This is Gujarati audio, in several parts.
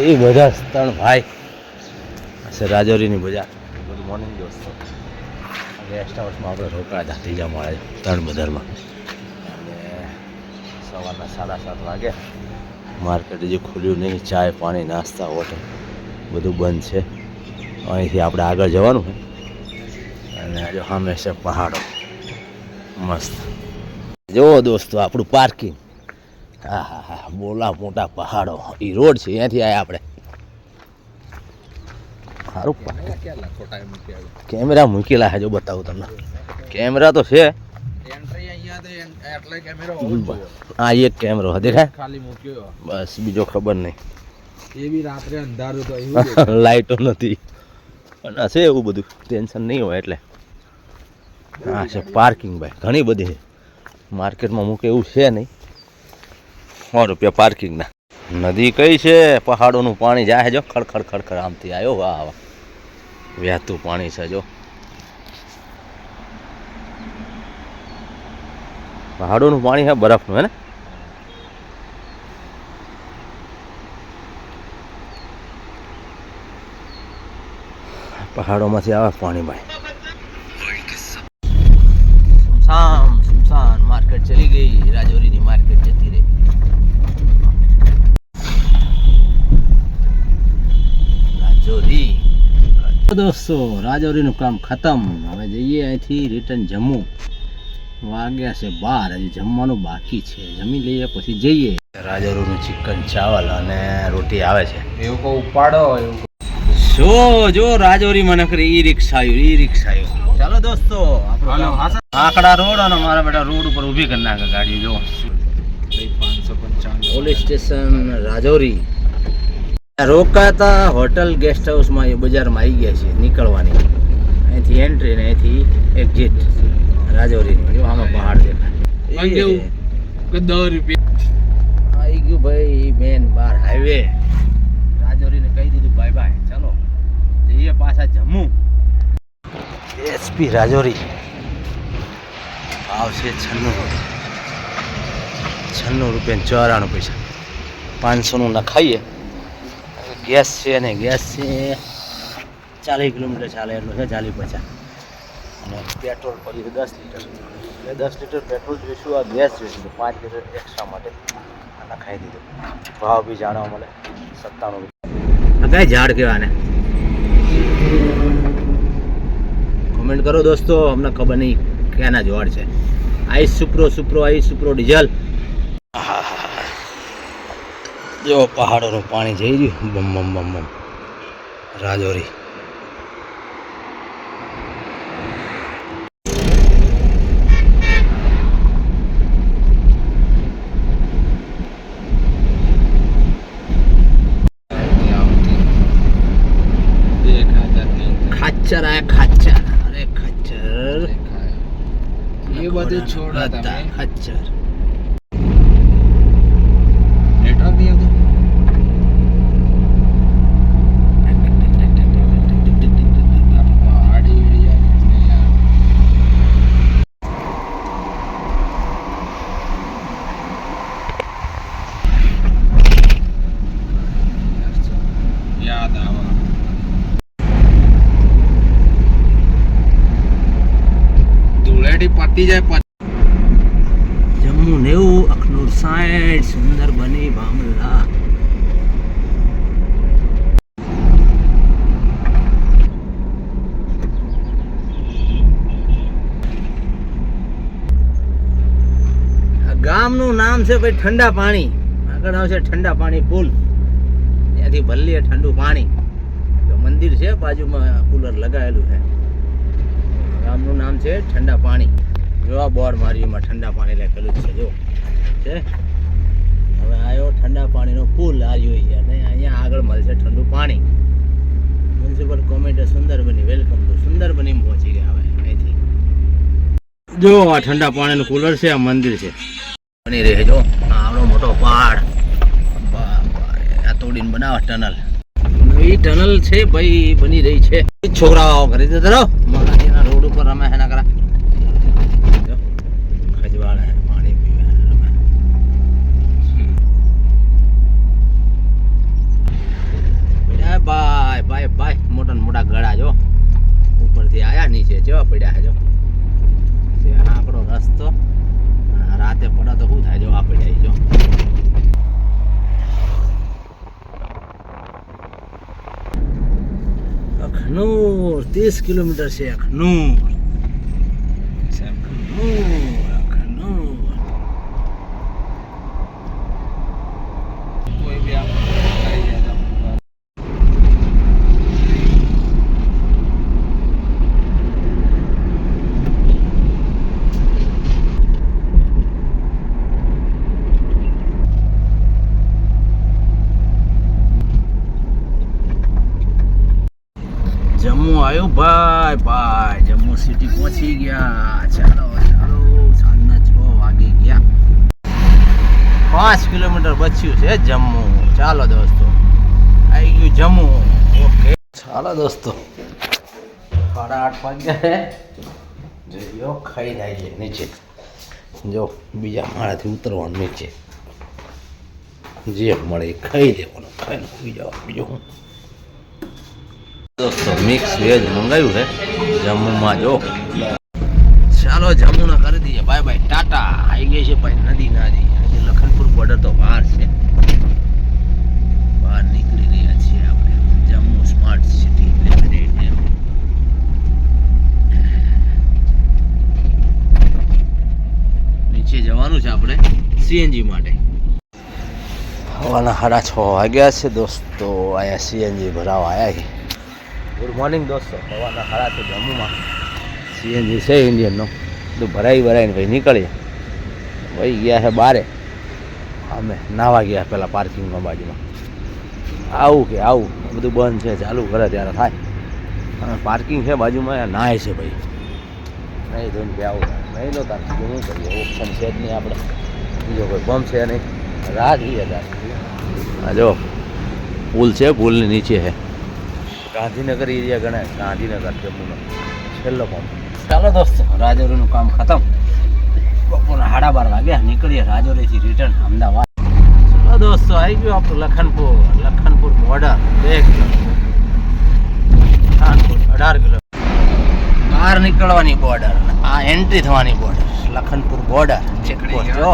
એ બધા ત્રણ ભાઈ. છે રાજૌરીની બજાર. ગુડ મોર્નિંગ દોસ્તો. ગેસ્ટ હાઉસમાં આપણે રોકાયા હતા ત્રીજા ત્રણ બજારમાં. અને સવારના સાડા સાત વાગે માર્કેટ હજી ખુલ્યું નહીં. ચાય, પાણી, નાસ્તા, હોટલ બધું બંધ છે. અહીંથી આપણે આગળ જવાનું છે. અને આજે હંમેશા પહાડો. મસ્ત. જુઓ દોસ્તો, આપણું પાર્કિંગ હા હા હા બોલા મોટા પહાડો. એ રોડ છે ત્યાંથી આવ્યા આપણે. સારું કેમેરા મૂકેલા છે જો બતાવું તમને. કેમેરા તો છે. આ એક કેમેરો દેખાય? ખાલી મૂક્યો બસ બીજો ખબર નહીં. એ બી રાત્રે અંધારું તો લાઇટો નથી. પણ હશે એવું બધું. ટેન્શન નહીં હોય એટલે. હા છે પાર્કિંગ ભાઈ. ઘણી બધી છે. માર્કેટમાં મૂકે એવું છે નહીં. સો રૂપિયા પાર્કિંગના. નદી કઈ છે? પહાડોનું પાણી જાય જો. ખડખડ ખડખડ આમથી આવ્યો વાહ વાહ. વ્યાતું પાણી છે, જો. પહાડોનું પાણી છે, બરફનું, હે ને? પહાડોમાંથી આવે પાણી, ભાઈ. સુમસામ સુમસાન માર્કેટ ચલી ગઈ. રાજૌરીની માર્કેટ જતી રહી. દોસ્તો રાજૌરીનું કામ ખતમ. હવે જઈએ અહીંથી રિટર્ન જમ્મુ. વાગ્યા છે બાર હજી જમવાનું બાકી છે. જમી લઈએ પછી જઈએ. રાજૌરીનું ચિકન ચાવલ અને રોટી આવે છે. એવું કહું ઉપાડો એવું જો જો રાજૌરી મને કરી ઈ રિક્ષા આવ્યું ઈ રિક્ષા આવ્યું ચાલો દોસ્તો આકડા રોડ અને મારા બેટા રોડ ઉપર ઊભી કરી નાખે ગાડી જો. Police station Rajouri. રોકાતા hotel guest હાઉસમાં એ બજારમાં આવી ગયા છે નીકળવાની. અહીંથી એન્ટ્રી ને અહીંથી એક્ઝિટ રાજૌરીની. જો આમાં પહાડ દેખાય. આવી ગયું ભાઈ મેન બાર હાઈવે રાજૌરીને કહી દીધું બાય બાય ચાલો જઈએ પાછા જમ્મુ એસપી રાજૌરી. આવશે છન્નું છન્નું રૂપિયા ચોરાણું પૈસા. પાંચસોનું નખાઈએ. ગેસ છે અને ગેસ છે. ચાલીસ કિલોમીટર ચાલે એટલું છે ચાલીસ પચાસ. અને પેટ્રોલ પડી છે દસ લીટર. એટલે દસ લીટર પેટ્રોલ જોઈશું આ ગેસ જોઈશું પાંચ લીટર એક્સ્ટ્રા માટે નખાઈ દીધું. ભાવ બી જાણવા મળે. સત્તાણું રૂપિયા. કઈ ઝાડ કહેવાને. કમેન્ટ કોમેન્ટ કરો દોસ્તો અમને ખબર નહીં ક્યાંના ઝાડ છે. Ace Supro Supro Ace Supro diesel. જો પહાડોનું પાણી જઈ રહ્યું. બમ બમ બમ બમ. રાજોરી. ખચ્ચર આ ખચ્ચર ખાચર. આયા ખાચર. અરે ખાચર એ બધું છોડ હતા તમે ખાચર નેટવર્ક નહીં આવતું આ પહાડી એરિયા યાદ આવે ધૂળેટી પતી જાય જમ્મુ નેવું, અખનૂર સાઠ સુંદર બની ભામલા ગામનું નામ છે ભાઈ ઠંડા પાણી. આગળ આવશે ઠંડા પાણી પુલ. ત્યાંથી ભલીએ ઠંડુ પાણી. તો મંદિર છે, બાજુમાં કુલર લગાવેલું છે. ગામનું નામ છે ઠંડા પાણી. જો આ બોર્ડ મારી, એમાં ઠંડા પાણી લખેલું છે, જો. છે? હવે આવ્યો ઠંડા પાણીનો પુલ આવ્યો અને અહીંયા આગળ મળશે ઠંડુ પાણી. મ્યુનિસિપલ સુંદર બની વેલકમ ટુ સુંદર બની પહોંચી ગયા હવે, અહીંથી. જો, આ ઠંડા પાણીનું કુલર છે, આ મંદિર છે. બની રહે આવડો મોટો પહાડ. આ તોડીને બનાવે ટનલ. નવી ટનલ છે, ભાઈ, બની રહી છે. છોકરાઓ ઘરે જતા રહો. એના રોડ ઉપર રમે એના ભાઈ ભાઈ, મોટા મોટા ગળા જો. ઉપરથી આયા, નીચે જેવા પડ્યા જો. આંકડો રસ્તો. રાતે પડે તો શું થાય જો, આ પડ્યા જો. અખનૂર, ત્રીસ કિલોમીટર છે અખનૂર. આવ્યો? ભાઈ ભાઈ જમ્મુ સિટી પહોંચી ગયા. ચાલો ચાલો. સાંજના છ વાગે ગયા. પાંચ કિલોમીટર બચ્યું છે જમ્મુ. ચાલો દોસ્તો. આવી ગયું જમ્મુ. ઓકે. ચાલો દોસ્તો. સાડા આઠ વાગ્યા છે. જો ખાઈ જાય છે નીચે. જો, બીજા માળાથી ઉતરવાનું નીચે. જે મળે ખાઈ લેવાનું. ખાઈને સુઈ જાવ બીજું. દોસ્તો મિક્સ વેજ મંગાવ્યું છે. જમ્મુમાં જો. ચાલો જમ્મુના કરી દઈએ. બાય બાય ટાટા આવી ગઈ છે ભાઈ નદી નાદી આજે લખનપુર બોર્ડર તો બહાર છે. બહાર નીકળી રહ્યા છીએ આપણે. જમ્મુ સ્માર્ટ સિટી નીચે જવાનું છે આપણે સીએનજી માટે. હવાના સાડા છ વાગ્યા છે દોસ્તો. આયા સીએનજી ભરાવા આવ્યા છે. ગુડ મોર્નિંગ દોસ્તો. સવારના સાડા છે જમ્મુમાં. સીએનજી છે ઇન્ડિયનનો બધું ભરાઈ ભરાઈને ભાઈ નીકળીએ. ભાઈ ગયા છે બારે. અમે નાવા ગયા પહેલાં પાર્કિંગમાં બાજુમાં. આવું કે આવું. બધું બંધ છે, ચાલુ કરે ત્યારે થાય. અને પાર્કિંગ છે બાજુમાં નાય છે ભાઈ. નહીં ધોઈને કે આવું. નહીં લો તાર. શું કરીએ? ઓપ્શન છે જ નહીં આપણે બીજો કોઈ બમ છે નહીં. રાહ જોઈએ તાર જો, પુલ છે, પુલની નીચે છે. ગાંધીનગર એરિયા ગણાય ગાંધીનગર જમ્મુનો. છેલ્લો પંપ ચાલો દોસ્તો રાજૌરીનું કામ ખતમ. બપોરના સાડા બાર વાગ્યા નીકળીએ રાજૌરીથી રિટર્ન અમદાવાદ. ચાલો દોસ્તો આવી ગયું આપણું લખનપુર. લખનપુર બોર્ડર બે કિલોમીટર લખનપુર અઢાર કિલોમીટર બહાર નીકળવાની બોર્ડર આ એન્ટ્રી થવાની બોર્ડર લખનપુર બોર્ડર ચેકપોસ્ટ જો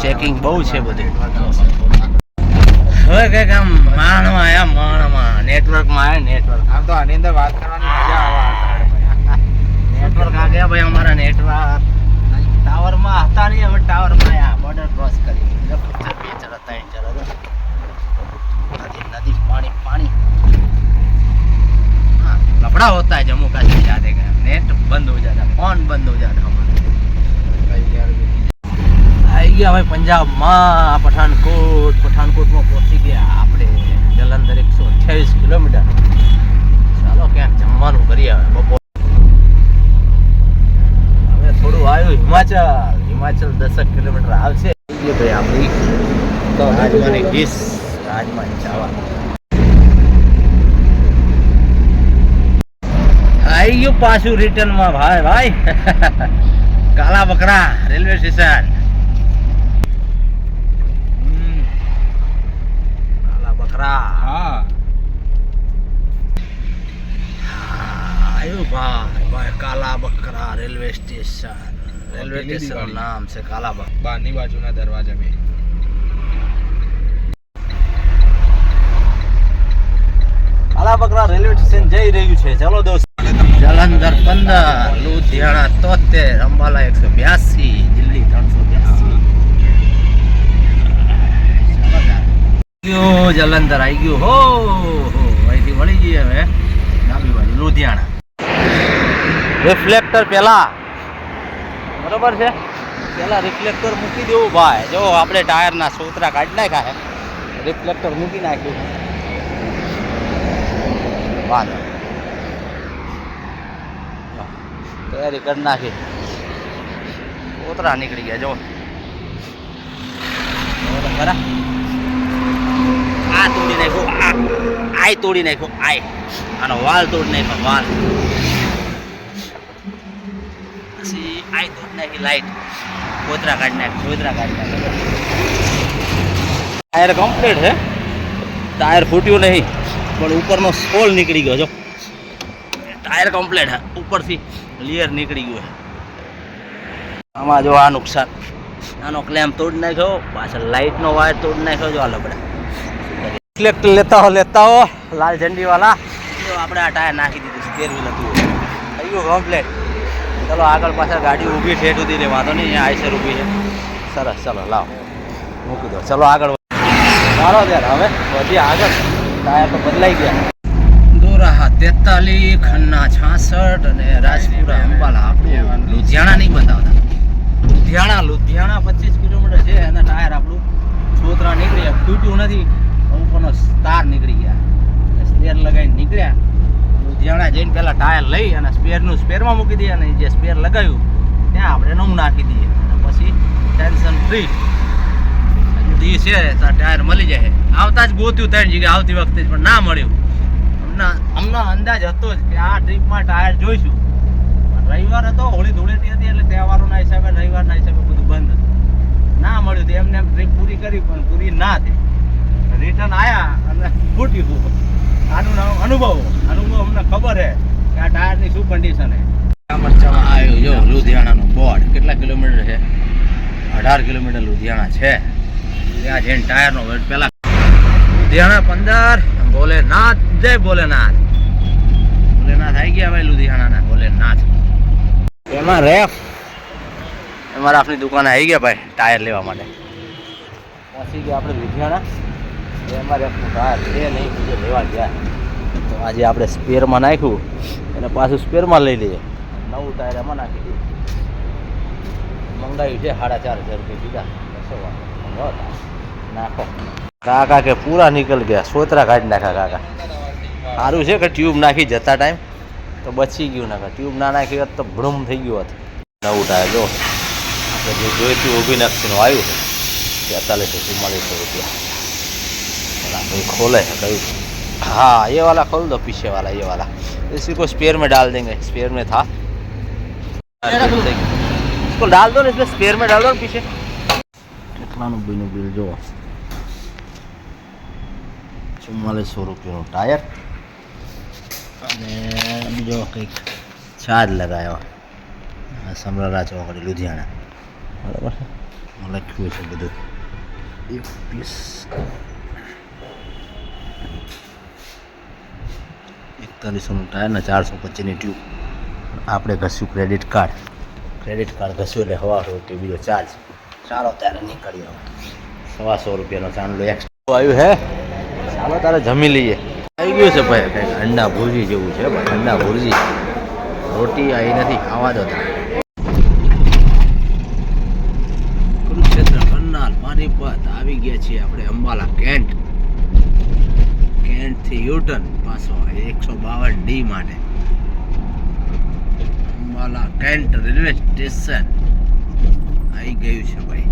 ચેકિંગ બહુ છે બધું. હવે કંઈક આમ માણમાં આયા નેટવર્કમાં આવે નેટવર્ક આમ તો આની અંદર વાત કરવાની મજા આવે નેટવર્ક આ ગયા ભાઈ અમારા નેટવર્ક ટાવરમાં હતા નહીં હવે ટાવરમાં આવ્યા બોર્ડર ક્રોસ કરી. બે ચરા ત્રણ ચરા નદી નદી પાણી પાણી. લફડા હોતા જમ્મુ કાશ્મીર જાતે ગયા નેટ બંધ હો જાતા. ફોન બંધ હો જાતા આવી ગયા ભાઈ પંજાબમાં પઠાણકોટ પઠાણકોટમાં પહોંચી ગયા. હિમાચલ. હિમાચલ દસક કિલોમીટર આવશે ભાઈ આપણી રાજમાની ડીશ રાજમાની ચાવા આવી ગયું પાછું રિટર્નમાં ભાઈ ભાઈ. કાલા બકરા રેલવે સ્ટેશન કાલા બકરા. હા. આવ્યું ભાઈ ભાઈ કાલા બકરા રેલવે સ્ટેશન રેલવે સ્ટેશનનું નામ છે કાલા બકરા બહારની બાજુના દરવાજા બે. કાલાબકરા રેલવે સ્ટેશન જઈ રહ્યું છે. ચલો દોસ્ત. જલંધર પંદર લુધિયાણા તોતેર અંબાલા એકસો બ્યાસી દિલ્હી ત્રણસો બ્યાસી. ગયો જલંધર આવી ગયું. હો હો અહીંથી વળી જઈએ હવે ડાબી બાજુ લુધિયાણા. રિફ્લેક્ટર પેલા બરોબર છે? પેલા રિફ્લેક્ટર મૂકી દેવું ભાઈ. જો, આપણે ટાયરના સોતરા કાઢી નાખ્યા છે. રિફ્લેક્ટર મૂકી નાખ્યું. વાંધો તૈયારી કરી નાખી. સોતરા નીકળી ગયા, જો. ખરા. આ તોડી નાખ્યો. આ, આય તોડી નાખ્યો. આય. આનો વાલ તોડી નાખ્યો, વાલ. આય નાખી લાઈટ કોતરા કાઢી નાખી કોતરા કાઢી નાખી. ટાયર કમ્પ્લીટ છે ટાયર ફૂટ્યું નહીં, પણ ઉપરનો સોલ નીકળી ગયો, જો. ટાયર કમ્પ્લીટ છે ઉપરથી લેયર નીકળી ગયું આમાં જો આ નુકસાન, આનો ક્લેમ તોડી નાખ્યો, પાછળ લાઇટનો વાયર તોડી નાખ્યો, જો આ લબડા રિફ્લેક્ટ લેતા હો લેતા હો, લાલ ઝંડી વાલા આપણે આ ટાયર નાખી દીધું સ્પેર વ્હીલ હતું થઈ કમ્પ્લેટ ચલો આગળ પાછળ ગાડી ઊભી ઠેઠ સુધી રે વાંધો નહીં, અહીંયા આઈસર ઊભી છે. સરસ, ચલો, લાવો. મૂકી દો. ચલો આગળ મારો યાર, હવે વધી આગળ. ટાયર તો બદલાઈ ગયા. દોરાહા તેતાલી ખન્ના છાસઠ અને રાજપુરા, અંબાલા આપણું લુધિયાણા નહીં બતાવતા લુધિયાણા લુધિયાણા પચીસ કિલોમીટર છે એના ટાયર આપણું છોતરા નીકળ્યા તૂટ્યું નથી. ઉપરનો તાર નીકળી ગયા. સ્ટેર લગાવીને નીકળ્યા. લુધિયાણા જઈને પહેલાં ટાયર લઈ અને સ્પેરનું સ્પેરમાં મૂકી દઈએ અને જે સ્પેર લગાવ્યું, ત્યાં આપણે નવું નાખી દઈએ. અને પછી ટેન્શન ફ્રી દી છે ટાયર મળી જાય. આવતા જ ગોત્યું ત્રણ જગ્યાએ આવતી વખતે પણ ના મળ્યું. અમને અમને અંદાજ હતો જ કે આ ટ્રીપમાં ટાયર જોઈશું. રવિવાર હતો હોળી ધૂળેટી હતી એટલે તહેવારોના હિસાબે, રવિવારના હિસાબે બધું બંધ હતું. ના મળ્યું, તો એમને એમ ટ્રીપ પૂરી કરી, પણ પૂરી ના થઈ. રિટર્ન આવ્યા અને ફૂટ્યું. આનું નામ અનુભવ. અનુભવ અમને ખબર છે કે આ ટાયરની શું કન્ડિશન છે આવ્યું જો લુધિયાણાનું બોર્ડ. કેટલા કિલોમીટર છે? અઢાર કિલોમીટર લુધિયાણા છે. ત્યાં જઈને ટાયરનો વેટ પહેલા લુધિયાણા પંદર ભોલેનાથ જય ભોલેનાથ. ભોલેનાથ આવી ગયા ભાઈ લુધિયાણાના ભોલેનાથ. એમાં રેફ એમાં આપણી દુકાને આવી ગયા ભાઈ ટાયર લેવા માટે. પહોંચી ગયા આપણે લુધિયાણા? એમાં રેફનું ટાયર છે નહીં બીજે લેવા ગયા. તો આજે આપણે સ્પેરમાં નાખ્યું. અને પાછું સ્પેરમાં લઈ લઈએ. નવું ટાયર એમાં નાખી દઈએ. મંગાવ્યું છે સાડા ચાર હજાર રૂપિયા દીધા બસો વાળો નાખો. કાકા કે પૂરા નીકળ ગયા. સોતરા કાઢી નાખ્યા કાકા. સારું છે કે ટ્યુબ નાખી જતા ટાઈમ તો બચી ગયું નાખે ટ્યુબ ના નાખી હોત તો ભ્રમ થઈ ગયું હોત. નવું ટાયર જો. આપણે જે જોઈતું ઊભી નાખીનું આવ્યું છે. તેતાલીસો ચુમ્માલીસો રૂપિયા. बोला भाई खोले है कहीं हाँ ये वाला खोल दो पीछे वाला ये वाला इसी को स्पेयर में डाल देंगे स्पेयर में था इसको डाल दो ना इसमें स्पेयर में डाल दो ना पीछे કેટલાનું બીનું બિલ જુઓ ચુમ્માલીસો રૂપિયાનું ટાયર અને બીજો કંઈક ચાર્જ લગાવ્યો આ સમરાલા ચોકડી લુધિયાણા બરાબર લખ્યું છે બધું એક પીસ એકતાલીસોનું ટાયર ને ચારસો પચીસની ટ્યુબ. આપણે ઘસ્યું ક્રેડિટ કાર્ડ ક્રેડિટ કાર્ડ ઘસ્યું એટલે હવા રોટી બીજો ચાર્જ ચાલો ત્યારે નીકળીએ સવાસો રૂપિયાનો ચાંદલો એક્સ્ટ્રા આવ્યું હે? ચાલો તારે જમી લઈએ. આવી ગયું છે ભાઈ, કંઈક અંડા ભુરજી જેવું છે ભાઈ, અંડા ભુરજી. રોટી આવી નથી, ખાવા દો તારે. કુરુક્ષેત્ર કરનાર પાનીપત, આવી ગયા છીએ આપણે અંબાલા કેન્ટ કેન્ટથી યુટર્ન પાછો એકસો બાવન ડી માટે. Ambala cantt railway station. આવી ગયું છે ભાઈ.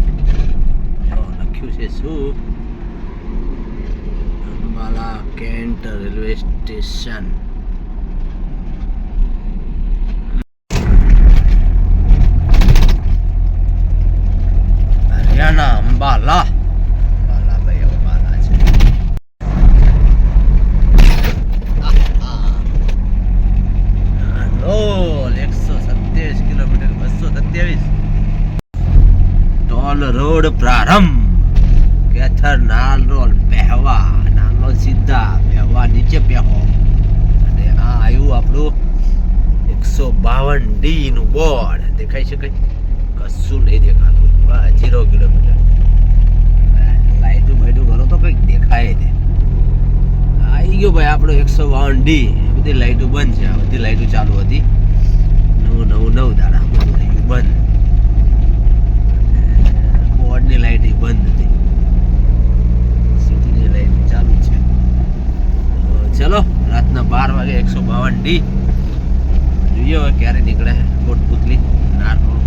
જો લખ્યું છે શું? Ambala cantt railway station. Haryana Ambala ભાઈ અંબાલા છે રોલ એકસો સત્યાવીસ કિલોમીટર બસો સત્યાવીસ ટોલ રોડ કેથર નાલ રોલ પહેવા રોલ સીધા, પહેવા નીચે પહેવો અને આ આવ્યું આપણું એકસો બાવન ડી નું બોર્ડ દેખાઈ શકે કશું નહીં દેખાતું. બસ જીરો કિલોમીટર. લાઈટું બાઈટું કરો તો કંઈક દેખાય નહીં. આવી ગયો ભાઈ આપણો એકસો બાવન ડી. બધી લાઈટો બંધ છે. બધી લાઈટો ચાલુ હતી. નવું નવું, નવ દાડા. બધું. બંધ બોર્ડની લાઈટ બંધ હતી. સિટીની લાઈટ ચાલુ છે. ચલો, રાતના બાર વાગે એકસો બાવન ડી. જોઈએ હવે ક્યારે નીકળે કોટપુતલી નારનોળ.